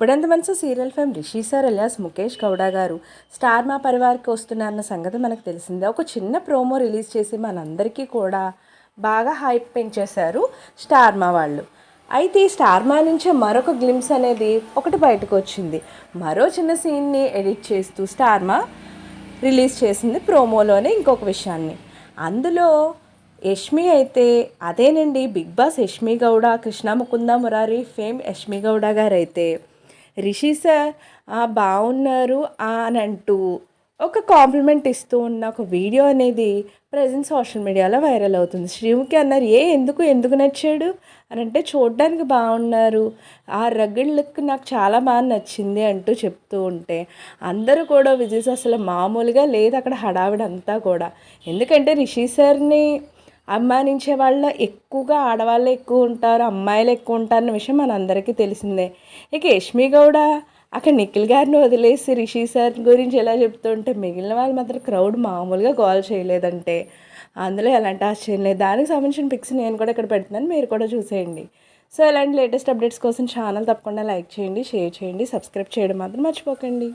ఇప్పుడంత Manasu serial fame Rishi sir alias Mukesh Gowda గారు star మా పరివార్కి వస్తున్నారన్న సంగతి మనకు తెలిసిందే. ఒక చిన్న ప్రోమో రిలీజ్ చేసి మనందరికీ కూడా బాగా హైప్ పెంచేశారు స్టార్ మా వాళ్ళు. అయితే ఈ స్టార్ మా నుంచే మరొక గ్లిమ్స్ అనేది ఒకటి బయటకు వచ్చింది. మరో చిన్న సీన్ని ఎడిట్ చేస్తూ స్టార్ మా రిలీజ్ చేసింది ప్రోమోలోనే ఇంకొక విషయాన్ని. అందులో యష్మి అయితే అదేనండి Big Boss Yashmi Gowda Krishna Mukunda Murari fame Yashmi Gowda గారు అయితే రిషి సార్ బాగున్నారు అని అంటూ ఒక కాంప్లిమెంట్ ఇస్తూ ఉన్న ఒక వీడియో అనేది ప్రజెంట్ సోషల్ మీడియాలో వైరల్ అవుతుంది. శ్రీముఖి అన్నారు ఏ ఎందుకు ఎందుకు నచ్చాడు? అని అంటే చూడడానికి బాగున్నారు ఆ రగ్గిడ్ లుక్ నాకు చాలా బాగా నచ్చింది అంటూ చెప్తూ ఉంటే అందరూ కూడా విజయ్ అసలు మామూలుగా లేదు అక్కడ హడావిడి అంతా కూడా. ఎందుకంటే రిషి సార్ని అభిమానించే వాళ్ళ ఎక్కువగా ఆడవాళ్ళు ఎక్కువ ఉంటారు అమ్మాయిలు ఎక్కువ ఉంటారు అన్న విషయం మనందరికీ తెలిసిందే. ఇక యష్మి గౌడ అక్కడ నిఖిల్ గారిని వదిలేసి రిషి సార్ గురించి ఎలా చెప్తుంటే మిగిలిన వాళ్ళు మాత్రం క్రౌడ్ మామూలుగా కాల్ చేయలేదంటే. అందులో ఎలాంటి ఆశ్చర్యం లేదు. దానికి సంబంధించిన పిక్స్ నేను కూడా ఇక్కడ పెడుతున్నాను. మీరు కూడా చూసేయండి. సో ఇలాంటి లేటెస్ట్ అప్డేట్స్ కోసం ఛానల్ తప్పకుండా లైక్ చేయండి షేర్ చేయండి సబ్స్క్రైబ్ చేయడం మాత్రం మర్చిపోకండి.